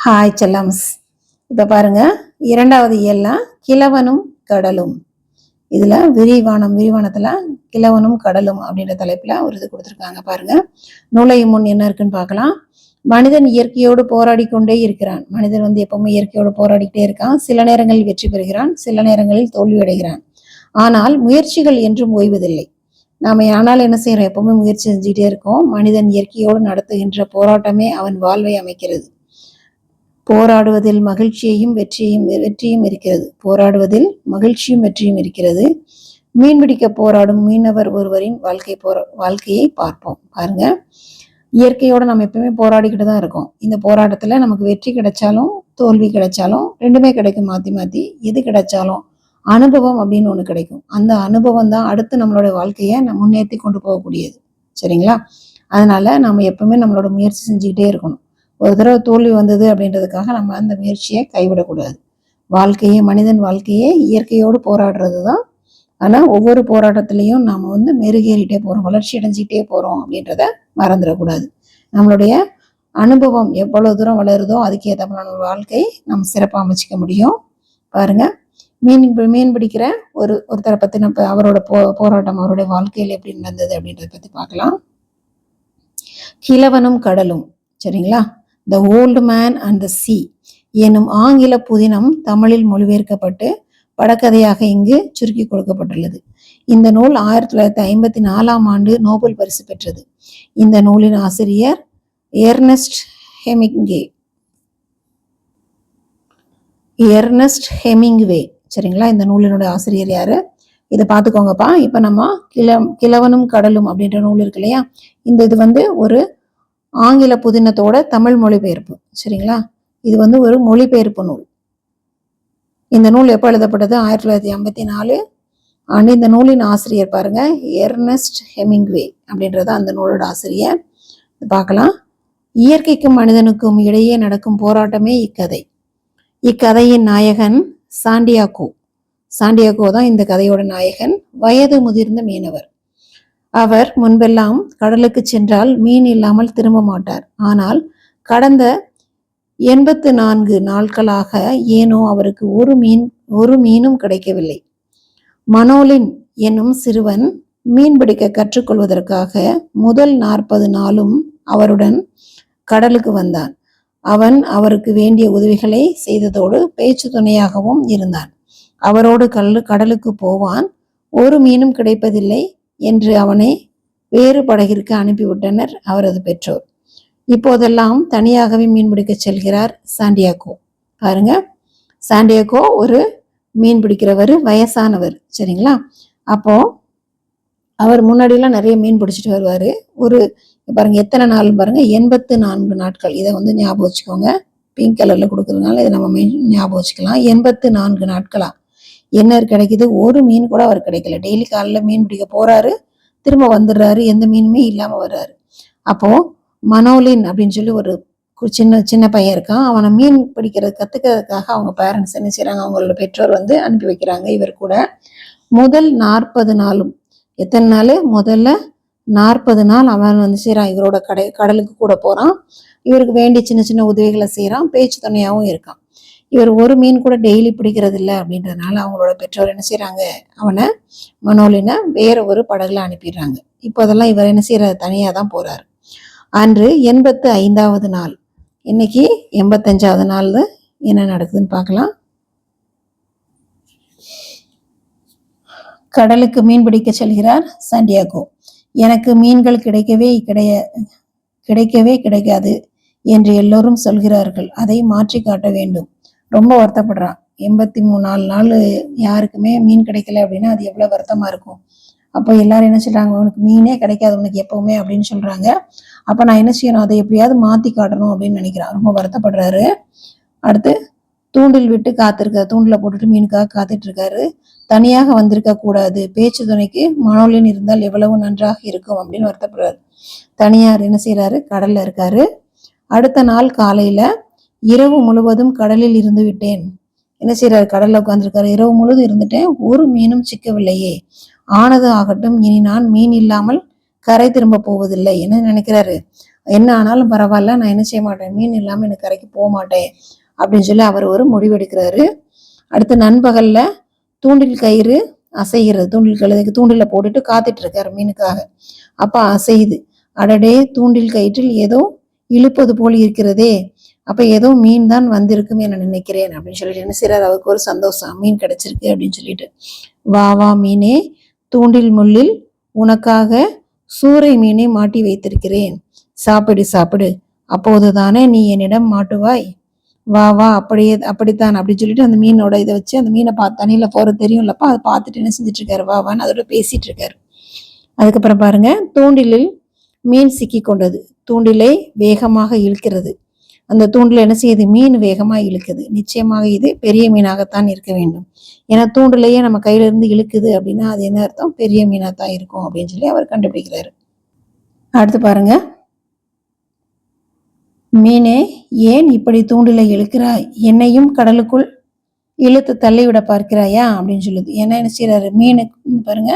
Hi செல்லம்ஸ் இப்போ பாருங்க இரண்டாவது இயல்லாம் கிழவனும் கடலும். இதில் விரிவானம் விரிவானத்தில் கிழவனும் கடலும் அப்படின்ற தலைப்பில் ஒரு இது கொடுத்துருக்காங்க பாருங்கள் நூலையும் முன் என்ன இருக்குன்னு பார்க்கலாம். மனிதன் இயற்கையோடு போராடி கொண்டே இருக்கிறான். மனிதன் வந்து எப்பவுமே இயற்கையோடு போராடிக்கிட்டே இருக்கான். சில நேரங்களில் வெற்றி பெறுகிறான் சில நேரங்களில் தோல்வியடைகிறான் ஆனால் முயற்சிகள் என்றும் ஓய்வதில்லை. நாம ஆனால் என்ன செய்கிறோம் எப்பவுமே முயற்சி செஞ்சுட்டே இருக்கோம். மனிதன் இயற்கையோடு நடத்துகின்ற போராட்டமே அவன் வாழ்வை அமைக்கிறது. போராடுவதில் மகிழ்ச்சியையும் வெற்றியும் வெற்றியும் இருக்கிறது. போராடுவதில் மகிழ்ச்சியும் வெற்றியும் இருக்கிறது. மீன்பிடிக்க போராடும் மீனவர் ஒருவரின் வாழ்க்கை போரா வாழ்க்கையை பார்ப்போம். பாருங்க. இயற்கையோட நம்ம எப்பயுமே போராடிக்கிட்டு தான் இருக்கோம். இந்த போராட்டத்தில் நமக்கு வெற்றி கிடைச்சாலும் தோல்வி கிடைச்சாலும் ரெண்டுமே கிடைக்கும். மாற்றி மாற்றி எது கிடைச்சாலும் அனுபவம் அப்படின்னு ஒன்று கிடைக்கும். அந்த அனுபவம் தான் அடுத்து நம்மளோட வாழ்க்கையை நம்ம முன்னேற்றி கொண்டு போகக்கூடியது. சரிங்களா? அதனால நம்ம எப்பவுமே நம்மளோட முயற்சி செஞ்சுக்கிட்டே இருக்கணும். ஒரு தடவை தோல்வி வந்தது அப்படின்றதுக்காக நம்ம அந்த முயற்சியை கைவிடக்கூடாது. வாழ்க்கையே மனிதன் வாழ்க்கையே இயற்கையோடு போராடுறது தான் ஆனால் ஒவ்வொரு போராட்டத்திலையும் நாம் வந்து மெருகேறிட்டே போகிறோம் வளர்ச்சி அடைஞ்சிக்கிட்டே போகிறோம் அப்படின்றத மறந்துடக்கூடாது. நம்மளுடைய அனுபவம் எவ்வளோ தூரம் வளருதோ அதுக்கேற்ற நம்ம வாழ்க்கை நம்ம சிறப்பாக அமைச்சிக்க முடியும். பாருங்க மீன் பி- மீன் பிடிக்கிற ஒரு ஒருத்தரை பற்றி நம்ம அவரோட போ போராட்டம் அவருடைய வாழ்க்கையில் எப்படி நடந்தது அப்படின்றத பற்றி பார்க்கலாம். கிழவனும் கடலும் சரிங்களா? The old man and the sea எனும் ஆங்கில புதினம் தமிழில் மொழிபெயர்க்கப்பட்டு படக்கதையாக இங்கு சுருக்கி கொடுக்கப்பட்டுள்ளது. இந்த நூல் ஆயிரத்தி தொள்ளாயிரத்தி ஐம்பத்தி நாலாம் ஆண்டு நோபல் பரிசு பெற்றது. இந்த நூலின் ஆசிரியர் எர்னஸ்ட் ஹெமிங்கே எர்னஸ்ட் ஹெமிங்வே. சரிங்களா? இந்த நூலினுடைய ஆசிரியர் யாரு? இதை பார்த்துக்கோங்கப்பா. இப்போ நம்ம கிள கிழவனும் கடலும் அப்படின்ற நூல் இருக்கு இல்லையா? இந்த இது வந்து ஒரு ஆங்கில புதினத்தோட தமிழ் மொழிபெயர்ப்பு சரிங்களா? இது வந்து ஒரு மொழிபெயர்ப்பு நூல். இந்த நூல் எப்போ எழுதப்பட்டது? ஆயிரத்தி தொள்ளாயிரத்தி ஐம்பத்தி நாலு ஆண்டு இந்த நூலின் ஆசிரியர் பாருங்க எர்னஸ்ட் ஹெமிங்வே அப்படின்றது அந்த நூலோட ஆசிரியர். பார்க்கலாம். இயற்கைக்கும் மனிதனுக்கும் இடையே நடக்கும் போராட்டமே இக்கதை. இக்கதையின் நாயகன் சாண்டியாகோ. சாண்டியாகோ தான் இந்த கதையோட நாயகன். வயது முதிர்ந்த மீனவர். அவர் முன்பெல்லாம் கடலுக்கு சென்றால் மீன் இல்லாமல் திரும்ப மாட்டார். ஆனால் கடந்த எண்பத்து நான்கு நாட்களாக ஏனோ அவருக்கு ஒரு மீன் ஒரு மீனும் கிடைக்கவில்லை. மனோலின் என்னும் சிறுவன் மீன் பிடிக்க கற்றுக்கொள்வதற்காக முதல் நாற்பது நாளும் அவருடன் கடலுக்கு வந்தான். அவன் அவருக்கு வேண்டிய உதவிகளை செய்ததோடு பேச்சு துணையாகவும் இருந்தான். அவரோடு கல் கடலுக்கு போவான். ஒரு மீனும் கிடைப்பதில்லை. என்று அவனை வேறு படகிற்கு அனுப்பிவிட்டனர் அவரது பெற்றோர். இப்போதெல்லாம் தனியாகவே மீன்பிடிக்க செல்கிறார் சாண்டியாக்கோ பாருங்க சாண்டியாக்கோ ஒரு மீன் பிடிக்கிறவர் வயசானவர் சரிங்களா? அப்போ அவர் முன்னாடிலாம் நிறைய மீன் பிடிச்சிட்டு வருவார். ஒரு பாருங்க எத்தனை நாள் பாருங்க எண்பத்து நான்கு நாட்கள். இதை வந்து ஞாபகம் வச்சுக்கோங்க. பிங்க் கலரில் கொடுக்குறதுனால இதை நம்ம மீன் ஞாபகம் வச்சுக்கலாம். எண்பத்து நான்கு நாட்களா? என்ன கிடைக்குது? ஒரு மீன் கூட அவர் கிடைக்கல. டெய்லி காலையில் மீன் பிடிக்க போறாரு திரும்ப வந்துடுறாரு எந்த மீனுமே இல்லாமல் வர்றாரு. அப்போ மனோலின் அப்படின்னு சொல்லி ஒரு கு- சின்ன சின்ன பையன் இருக்கான். அவனை மீன் பிடிக்கிறது கத்துக்கிறதுக்காக அவங்க பேரண்ட்ஸ் என்ன செய்கிறாங்க அவங்களோட பெற்றோர் வந்து அனுப்பி வைக்கிறாங்க. இவர் கூட முதல் நாற்பது நாளும். எத்தனை நாள்? முதல்ல நாற்பது நாள் அவன் வந்து செய்கிறான் இவரோட கடை கடலுக்கு கூட போகிறான் இவருக்கு வேண்டிய சின்ன சின்ன உதவிகளை செய்கிறான் பேச்சு துணையாகவும் இருக்கான். இவர் ஒரு மீன் கூட டெய்லி பிடிக்கிறது இல்லை அப்படின்றதுனால அவங்களோட பெற்றோர் என்ன செய்கிறாங்க அவனை மனோலினை வேற ஒரு படகுல அனுப்பிடுறாங்க. இப்போ அதெல்லாம் இவர் என்ன செய்கிறார் தனியாக தான் போகிறார் அன்று எண்பத்து ஐந்தாவது நாள். இன்னைக்கு எண்பத்தஞ்சாவது நாள் என்ன நடக்குதுன்னு பார்க்கலாம். கடலுக்கு மீன் பிடிக்க செல்கிறார் சாண்டியாகோ. எனக்கு மீன்கள் கிடைக்கவே கிடைய கிடைக்கவே கிடைக்காது என்று எல்லோரும் சொல்கிறார்கள். அதை மாற்றி காட்ட வேண்டும். ரொம்ப வருத்தப்படுறான். எண்பத்தி மூணு நாலு நாள் யாருக்குமே மீன் கிடைக்கல அப்படின்னா அது எவ்வளோ வருத்தமாக இருக்கும்? அப்போ எல்லாரும் என்ன சொல்கிறாங்க உனக்கு மீனே கிடைக்காது உனக்கு எப்போவுமே அப்படின்னு சொல்கிறாங்க அப்போ நான் என்ன செய்யணும்? அதை எப்படியாவது மாற்றி காட்டணும் அப்படின்னு நினைக்கிறான். ரொம்ப வருத்தப்படுறாரு. அடுத்து தூண்டில் விட்டு காத்திருக்காரு தூண்டில் போட்டுட்டு மீனுக்காக காத்துட்டு இருக்காரு தனியாக வந்திருக்க கூடாது. பேச்சு துணைக்கு மனோலின் இருந்தால் எவ்வளவு நன்றாக இருக்கும் அப்படின்னு வருத்தப்படுறாரு. தனியார் என்ன செய்கிறாரு கடல்ல இருக்காரு. அடுத்த நாள் காலையில இரவு முழுவதும் கடலில் இருந்து விட்டேன். என்ன செய்யறாரு கடல்ல உட்காந்துருக்காரு இரவு முழுவதும் இருந்துட்டேன். ஒரு மீனும் சிக்கவில்லையே. ஆனது ஆகட்டும். இனி நான் மீன் இல்லாமல் கரை திரும்ப போவதில்லை. என்ன நினைக்கிறாரு? என்ன ஆனாலும் பரவாயில்ல. நான் என்ன செய்ய மாட்டேன்? மீன் இல்லாமல் எனக்கு கரைக்கு போக மாட்டேன். அப்படின்னு சொல்லி அவர் ஒரு முடிவெடுக்கிறாரு. அடுத்து நண்பகல்ல தூண்டில் கயிறு அசைகிறது. தூண்டில் கழுதைக்கு தூண்டில போட்டுட்டு காத்துட்டு இருக்காரு மீனுக்காக. அப்பா அசையுது. அடடே தூண்டில் கயிற்றில் ஏதோ இழுப்பது போல் இருக்கிறதே. அப்போ ஏதோ மீன் தான் வந்திருக்குமே நான் நினைக்கிறேன் அப்படின்னு சொல்லிட்டு என்ன செய்றாரு? அவருக்கு ஒரு சந்தோஷம். மீன் கிடைச்சிருக்கு அப்படின்னு சொல்லிட்டு. வா வா மீனே தூண்டில் முள்ளில் உனக்காக சூறை மீனை மாட்டி வைத்திருக்கிறேன். சாப்பிடு சாப்பிடு. அப்போதுதானே நீ என்னிடம் மாட்டுவாய். வா வா அப்படியே அப்படித்தான் அப்படின்னு சொல்லிட்டு அந்த மீனோட இதை வச்சு அந்த மீனை பார்த்து போகிற போறது தெரியும்லப்பா. அதை பார்த்துட்டு என்ன செஞ்சுட்டு இருக்காரு வா வான்னு அதோட பேசிட்டு இருக்காரு அதுக்கப்புறம் பாருங்க. தூண்டிலில் மீன் சிக்கி கொண்டது. தூண்டிலை வேகமாக இழுக்கிறது. அந்த தூண்டில் என்ன செய்யுது? மீன் வேகமாக இழுக்குது. நிச்சயமாக இது பெரிய மீனாகத்தான் இருக்க வேண்டும். ஏன்னா தூண்டிலையே நம்ம கையில இருந்து இழுக்குது அப்படின்னா அது என்ன அர்த்தம்? பெரிய மீனாக தான் இருக்கும் அப்படின்னு சொல்லி அவர் கண்டுபிடிக்கிறாரு. அடுத்து பாருங்க. மீனே ஏன் இப்படி தூண்டில இழுக்கிறாய்? என்னையும் கடலுக்குள் இழுத்து தள்ளிவிட பார்க்கிறாயா? அப்படின்னு சொல்லுது. ஏன்னா என்ன செய்யறாரு மீனுக்கு பாருங்க.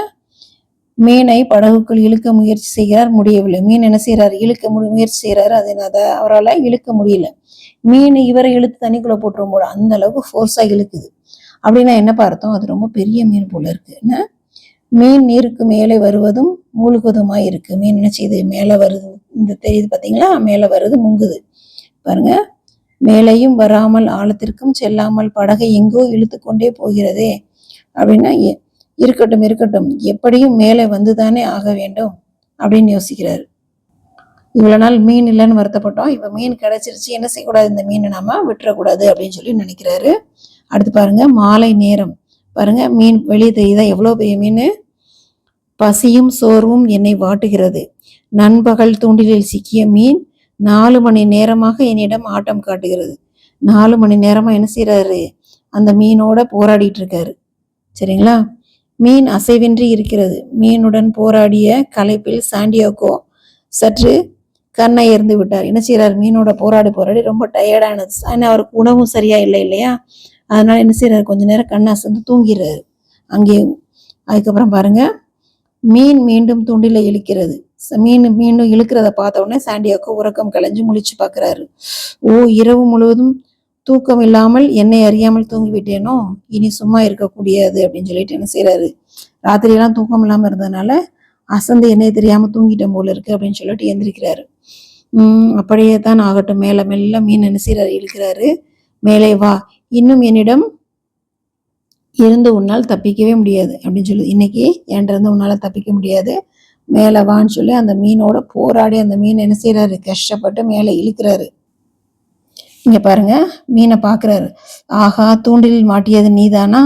மீனை படகுக்குள் இழுக்க முயற்சி செய்கிறார் முடியவில்லை. மீன் என்ன செய்யறாரு இழுக்க முடி முயற்சி செய்யறாரு அது அதை அவரால் இழுக்க முடியல. மீன் இவரை இழுத்து தண்ணிக்குள்ளே போட்டுரும் போல அந்த அளவுக்கு ஃபோர்ஸா இழுக்குது. அப்படின்னா என்ன பார்த்தோம் அது ரொம்ப பெரிய மீன் போல இருக்கு. என்ன? மீன் நீருக்கு மேலே வருவதும் மூழ்குவதுமாய் இருக்கு. மீன் என்ன செய்யுது மேலே வருது. இந்த தெரியுது பார்த்தீங்களா? மேலே வருது முங்குது. பாருங்க. மேலேயும் வராமல் ஆழத்திற்கும் செல்லாமல் படகை எங்கோ இழுத்து கொண்டே போகிறதே. அப்படின்னா இருக்கட்டும் இருக்கட்டும். எப்படியும் மேலே வந்துதானே ஆக வேண்டும் அப்படின்னு யோசிக்கிறாரு. இவ்வளோ நாள் மீன் இல்லைன்னு வருத்தப்பட்டோம். இப்போ மீன் கிடைச்சிருச்சு என்ன செய்யக்கூடாது? இந்த மீனை நாம விட்டுறக்கூடாது அப்படின்னு சொல்லி நினைக்கிறாரு. அடுத்து பாருங்க மாலை நேரம். பாருங்க மீன் வெளியே தெரியுதா? எவ்வளோ பெரிய மீன்? பசியும் சோர்வும் என்னை வாட்டுகிறது. நண்பகல் தூண்டிலில் சிக்கிய மீன் நாலு மணி நேரமாக என்னிடம் ஆட்டம் காட்டுகிறது. நாலு மணி நேரமாக என்ன செய்கிறாரு அந்த மீனோட போராடிட்டு இருக்காரு. சரிங்களா? மீன் அசைவின்றி இருக்கிறது. மீனுடன் போராடிய களைப்பில் சாண்டியோகோ சற்று கண்ணை இருந்து விட்டார். என்ன செய்கிறார் மீனோட போராடி போராடி ரொம்ப டயர்டானது ஆனால் அவருக்கு உணவும் சரியா இல்லை இல்லையா? அதனால என்ன செய்கிறார் கொஞ்ச நேரம் கண்ணை அசந்து தூங்கிறாரு அங்கேயும் அதுக்கப்புறம் பாருங்க. மீன் மீண்டும் துண்டில இழுக்கிறது. மீன் மீண்டும் இழுக்கிறத பார்த்த உடனே சாண்டியாக்கோ உறக்கம் கலைஞ்சு முழிச்சு பார்க்குறாரு. ஓ இரவு முழுவதும் தூக்கம் இல்லாமல் என்னை அறியாமல் தூங்கிவிட்டேனோ? இனி சும்மா இருக்கக்கூடியது அப்படின்னு சொல்லிட்டு என்ன செய்கிறாரு ராத்திரியெல்லாம் தூக்கம் இல்லாமல் இருந்ததுனால அசந்து என்னை தெரியாமல் தூங்கிட்டேன் போல இருக்கு அப்படின்னு சொல்லிட்டு எந்திரிக்கிறாரு. உம் அப்படியே தான் ஆகட்டும். மேலே மெல்ல மீன் என்ன செய்றாரு? இழுக்கிறாரு. மேலே வா. இன்னும் என்னிடம் இருந்து உன்னால் தப்பிக்கவே முடியாது அப்படின்னு சொல்லி. இன்னைக்கு என்கிட்ட இருந்து உன்னால தப்பிக்க முடியாது. மேலே வான்னு சொல்லி அந்த மீனோட போராடி அந்த மீன் என்ன செய்றாரு? கஷ்டப்பட்டு மேலே இழுக்கிறாரு. இங்கே பாருங்க மீனை பார்க்குறாரு. ஆஹா தூண்டிலில் மாட்டியது நீதானா?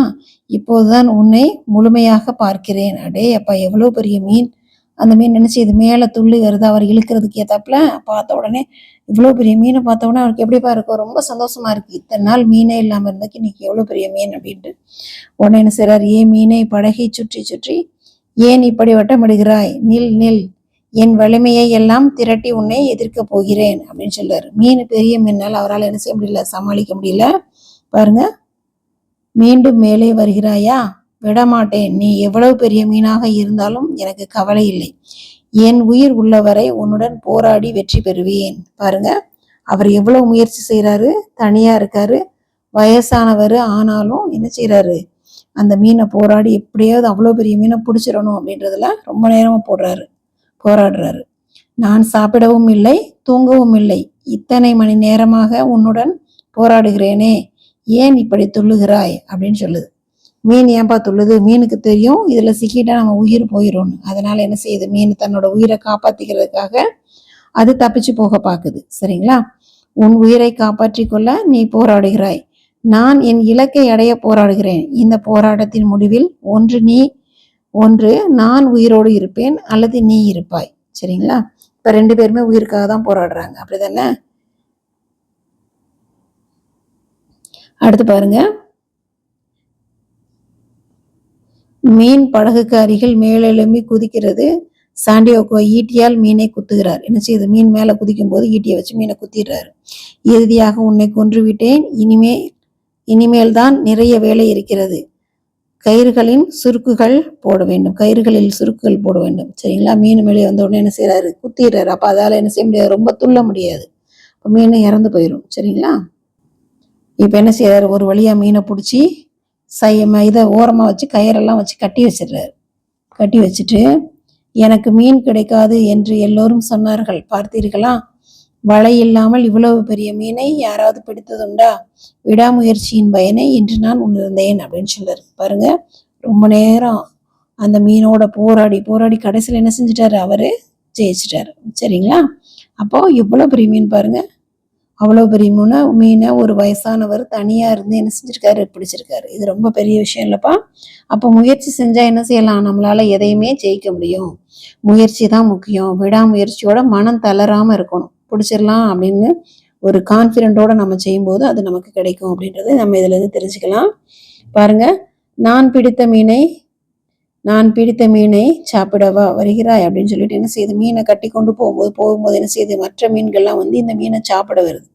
இப்போதுதான் உன்னை முழுமையாக பார்க்கிறேன். அடே அப்பா எவ்வளோ பெரிய மீன். அந்த மீன் நினச்சி இது மேலே துள்ளி வருது அவர் இழுக்கிறதுக்கு ஏத்தாப்புல. பார்த்த உடனே இவ்வளோ பெரிய மீனை பார்த்த உடனே அவருக்கு எப்படிப்பா இருக்கும்? ரொம்ப சந்தோஷமா இருக்குது இத்தனை நாள் மீனே இல்லாமல் இருந்தக்கு இன்னைக்கு எவ்வளோ பெரிய மீன் அப்படின்ட்டு. உடனே என்ன செய்கிறார் ஏன் மீனை படகை சுற்றி சுற்றி ஏன் இப்படி வட்டமிடுகிறாய்? நில் நில். என் வலிமையை எல்லாம் திரட்டி உன்னை எதிர்க்க போகிறேன் அப்படின்னு சொல்றார். மீன் பெரிய மீனால் அவரால் என்ன செய்ய முடியல சமாளிக்க முடியல. பாருங்க. மீண்டும் மேலே வருகிறாயா? விடமாட்டேன். நீ எவ்வளவு பெரிய மீனாக இருந்தாலும் எனக்கு கவலை இல்லை. என் உயிர் உள்ளவரை உன்னுடன் போராடி வெற்றி பெறுவேன். பாருங்க. அவர் எவ்வளவு முயற்சி செய்கிறாரு தனியா இருக்காரு. வயசானவர் ஆனாலும் என்ன செய்கிறாரு அந்த மீனை போராடி எப்படியாவது அவ்வளோ பெரிய மீனை பிடிச்சிடணும் அப்படின்றதுல ரொம்ப நேரமாக போடுறாரு. போராடுறாரு. நான் சாப்பிடவும் இல்லை தூங்கவும் இல்லை. இத்தனை மணி நேரமாக உன்னுடன் போராடுகிறேனே ஏன் இப்படி துள்ளுகிறாய்? அப்படின்னு சொல்லுது. மீன் ஏன்பா துள்ளுது? மீனுக்கு தெரியும் இதுல சிக்கிட்டா நம்ம உயிர் போயிடும்னு. அதனால என்ன செய்யுது? மீன் தன்னோட உயிரை காப்பாத்திக்கிறதுக்காக அது தப்பிச்சு போக பார்க்குது சரிங்களா? உன் உயிரை காப்பாற்றிக் கொள்ள நீ போராடுகிறாய். நான் என் இலக்கை அடைய போராடுகிறேன். இந்த போராட்டத்தின் முடிவில் ஒன்று நீ ஒன்று நான் உயிரோடு இருப்பேன் அல்லது நீ இருப்பாய். சரிங்களா? இப்ப ரெண்டு பேருமே உயிருக்காக தான் போராடுறாங்க. அப்படி தானே அடுத்து பாருங்க. மீன் படகுக்கு அருகில் மேலெழும்பி குதிக்கிறது. சாண்டியோகோ ஈட்டியால் மீனை குத்துகிறார். என்ன செய்யுது மீன் மேல குதிக்கும் போது ஈட்டியை வச்சு மீனை குத்திடுறாரு. இறுதியாக உன்னை கொன்று விட்டேன் இனிமே இனிமேல் தான் நிறைய வேலை இருக்கிறது. கயிறுகளின் சுருக்குகள் போட வேண்டும். கயிறுகளில் சுருக்குகள் போட வேண்டும். சரிங்களா? மீன் மேலே வந்த உடனே என்ன செய்றாரு? குத்திடுறாரு. அப்போ அதால் என்ன செய்ய முடியாது? ரொம்ப துள்ள முடியாது. இப்போ மீன் இறந்து போயிடும் சரிங்களா? இப்போ என்ன செய்கிறாரு ஒரு வழியாக மீனை பிடிச்சி சை ம- இதை ஓரமாக வச்சு கயிறெல்லாம் வச்சு கட்டி வச்சிடுறாரு. கட்டி வச்சுட்டு எனக்கு மீன் கிடைக்காது என்று எல்லோரும் சொன்னார்கள். பார்த்தீர்களா? வலை இல்லாமல் இவ்வளவு பெரிய மீனை யாராவது பிடித்ததுண்டா? விடாமுயற்சியின் பயனை இன்று நான் உணர்ந்தேன் அப்படின்னு சொல்றாரு. பாருங்க ரொம்ப நேரம் அந்த மீனோட போராடி போராடி கடைசியில் என்ன செஞ்சிட்டாரு? அவரு ஜெயிச்சிட்டாரு. சரிங்களா? அப்போ எவ்வளோ பெரிய மீன் பாருங்க. அவ்வளோ பெரிய மீனை மீனை ஒரு வயசானவர் தனியாக இருந்து என்ன செஞ்சிருக்காரு? பிடிச்சிருக்காரு. இது ரொம்ப பெரிய விஷயம் இல்லைப்பா. அப்போ முயற்சி செஞ்சால் என்ன செய்யலாம்? நம்மளால் எதையுமே ஜெயிக்க முடியும். முயற்சி தான் முக்கியம். விடாமுயற்சியோட மனம் தளராமல் இருக்கணும். பிடிச்சிடலாம் அப்படின்னு ஒரு கான்ஃபிடென்ட்டோட நம்ம செய்யும்போது அது நமக்கு கிடைக்கும் அப்படின்றது நம்ம இதிலேருந்து தெரிஞ்சுக்கலாம். பாருங்கள் நான் பிடித்த மீனை நான் பிடித்த மீனை சாப்பிடவா வருகிறாய்? அப்படின்னு சொல்லிட்டு என்ன செய்யுது? மீனை கட்டி கொண்டு போகும்போது போகும்போது என்ன செய்யுது? மற்ற மீன்கள்லாம் வந்து இந்த மீனை சாப்பிட வருது.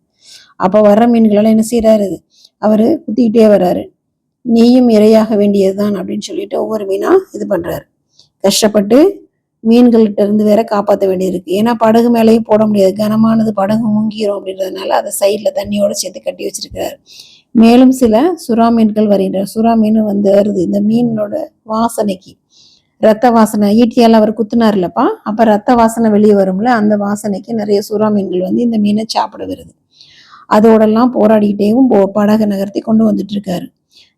அப்போ வர்ற மீன்களெல்லாம் என்ன செய்கிறாரு அவர் குத்திக்கிட்டே வர்றாரு. நீயும் இரையாக வேண்டியதுதான் அப்படின்னு சொல்லிட்டு ஒவ்வொரு மீனாக இது பண்ணுறாரு கஷ்டப்பட்டு மீன்கள்கிட்ட இருந்து வேற காப்பாற்ற வேண்டியிருக்கு. ஏன்னா படகு மேலேயும் போட முடியாது. கனமானது படகு முங்கிரும் அப்படின்றதுனால அதை சைடில் தண்ணியோட சேர்த்து கட்டி வச்சிருக்கிறாரு. மேலும் சில சுறா மீன்கள் வருகின்றன சுறா மீன் வந்து வருது இந்த மீனோட வாசனைக்கு ரத்த வாசனை ஈட்டியால் அவர் குத்துனார்லப்பா அப்போ ரத்த வாசனை வெளியே வரும்ல அந்த வாசனைக்கு நிறைய சுறா மீன்கள் வந்து இந்த மீனை சாப்பிட வருது. அதோடெல்லாம் போராடிக்கிட்டேவும் போ படகு நகர்த்தி கொண்டு வந்துட்டு இருக்காரு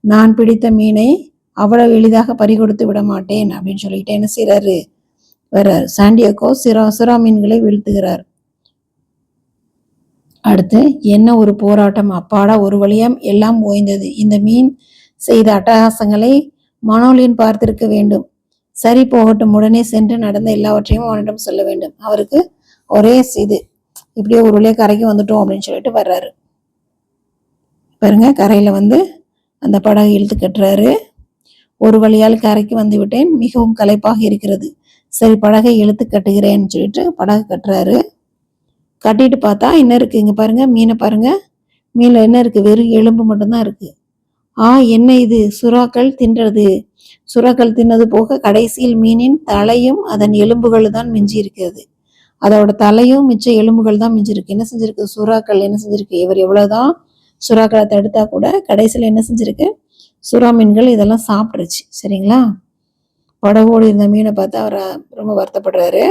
நான் பிடித்த மீனை அவ்வளவு எளிதாக பறிகொடுத்து விட மாட்டேன் அப்படின்னு சொல்லிட்டு என்ன செய்கிறாரு வர்றார் சாண்டியாகோ சிரா சிரா மீன்களை வீழ்த்துகிறார். அடுத்து என்ன ஒரு போராட்டம்? அப்பாடா ஒரு வழியாம் எல்லாம் ஓய்ந்தது. இந்த மீன் செய்த அட்டகாசங்களை மனோலின் பார்த்திருக்க வேண்டும். சரி போகட்டும் உடனே சென்று நடந்த எல்லாவற்றையும் அவனிடம் சொல்ல வேண்டும். அவருக்கு ஒரே இது இப்படியே ஒரு வழியா கரைக்கு வந்துட்டோம் அப்படின்னு சொல்லிட்டு வர்றாரு. பாருங்க கரையில் வந்து அந்த படகு இழுத்து கட்டுறாரு. ஒரு வழியால் கரைக்கு வந்து விட்டேன். மிகவும் களைப்பாக இருக்கிறது. சரி படகை இழுத்து கட்டுகிறேன்னு சொல்லிட்டு படகு கட்டுறாரு. கட்டிட்டு பார்த்தா என்ன இருக்கு? இங்கே பாருங்கள் மீனை பாருங்கள் மீனில் என்ன இருக்குது வெறும் எலும்பு மட்டும்தான் இருக்குது ஆ என்ன இது? சுறாக்கள் தின்றது. சுறாக்கள் தின்னது போக கடைசியில் மீனின் தலையும் அதன் எலும்புகள் தான் மிஞ்சி இருக்கிறது. அதோட தலையும் மிச்ச எலும்புகள் தான் மிஞ்சி இருக்கு. என்ன செஞ்சிருக்கு? சுறாக்கள் என்ன செஞ்சிருக்கு? இவர் எவ்வளோதான் சுறாக்களை தடுத்தா கூட கடைசியில் என்ன செஞ்சிருக்கு? சுறா மீன்கள் இதெல்லாம் சாப்பிட்ருச்சு சரிங்களா? படகோடு இருந்த மீனை பார்த்து அவர் ரொம்ப வருத்தப்படுறாரு.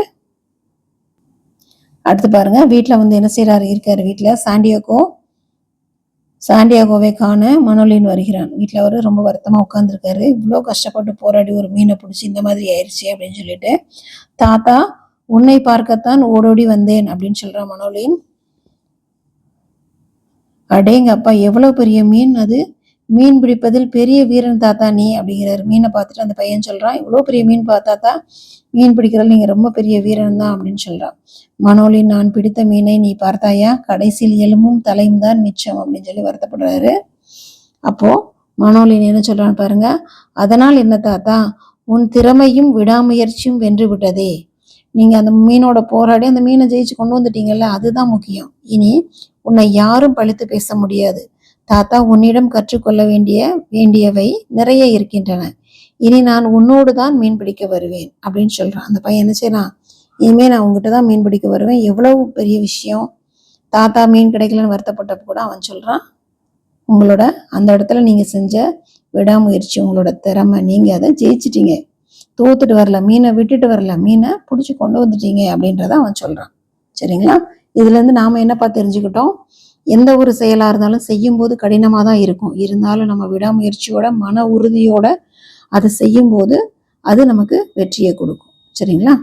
அடுத்து பாருங்க வீட்டில் வந்து என்ன செய்கிறாரு இருக்காரு வீட்டில் சாண்டியாகோ சாண்டியாகோவை காண மனோலின் வருகிறான். வீட்டில் அவர் ரொம்ப வருத்தமாக உட்காந்துருக்காரு இவ்வளோ கஷ்டப்பட்டு போராடி ஒரு மீனை பிடிச்சி இந்த மாதிரி ஆயிடுச்சு அப்படின்னு சொல்லிட்டு தாத்தா உன்னை பார்க்கத்தான் ஓடோடி வந்தேன் அப்படின்னு சொல்கிறான் மனோலின் அடேங்க அப்பா பெரிய மீன் அது? மீன் பிடிப்பதில் பெரிய வீரன் தாத்தா நீ அப்படிங்கிறாரு. மீனை பார்த்துட்டு அந்த பையன் சொல்றான் இவ்வளோ பெரிய மீன் பார்த்தாத்தா மீன் பிடிக்கிறதுல நீங்க ரொம்ப பெரிய வீரன் தான் அப்படின்னு சொல்றான். மனோலி நான் பிடித்த மீனை நீ பார்த்தாயா? கடைசியில் எலும்பும் தலையும் தான் மிச்சம் அப்படின்னு சொல்லி வருத்தப்படுறாரு. அப்போ மனோலின் என்ன சொல்றான்னு பாருங்க அதனால் என்ன தாத்தா? உன் திறமையும் விடாமுயற்சியும் வென்று விட்டதே. நீங்க அந்த மீனோட போராடி அந்த மீனை ஜெயிச்சு கொண்டு வந்துட்டீங்கல்ல அதுதான் முக்கியம். இனி உன்னை யாரும் பழித்து பேச முடியாது. தாத்தா உன்னிடம் கற்றுக்கொள்ள வேண்டிய வேண்டியவை நிறைய இருக்கின்றன. இனி நான் உன்னோடு தான் மீன் பிடிக்க வருவேன் அப்படின்னு சொல்கிறான் அந்த பையன் என்ன செய்யறான் இனிமேல் நான் உங்ககிட்ட தான் மீன் பிடிக்க வருவேன். எவ்வளவு பெரிய விஷயம். தாத்தா மீன் கிடைக்கலன்னு வருத்தப்பட்டப்ப கூட அவன் சொல்கிறான் உங்களோட அந்த இடத்துல நீங்கள் செஞ்ச விடாமுயற்சி உங்களோட திறமை நீங்கள் அதை ஜெயிச்சிட்டீங்க. தூத்துட்டு வரல மீனை விட்டுட்டு வரல மீனை பிடிச்சி கொண்டு வந்துட்டீங்க அப்படின்றத அவன் சொல்கிறான் சரிங்களா? இதுலேருந்து நாம் என்னப்பா தெரிஞ்சுக்கிட்டோம்? எந்த ஒரு செயலா இருந்தாலும் செய்யும்போது கடினமாக தான் இருக்கும். இருந்தாலும் நம்ம விடாமுயற்சியோட மன உறுதியோட அதை செய்யும்போது அது நமக்கு வெற்றியை கொடுக்கும். சரிங்களா?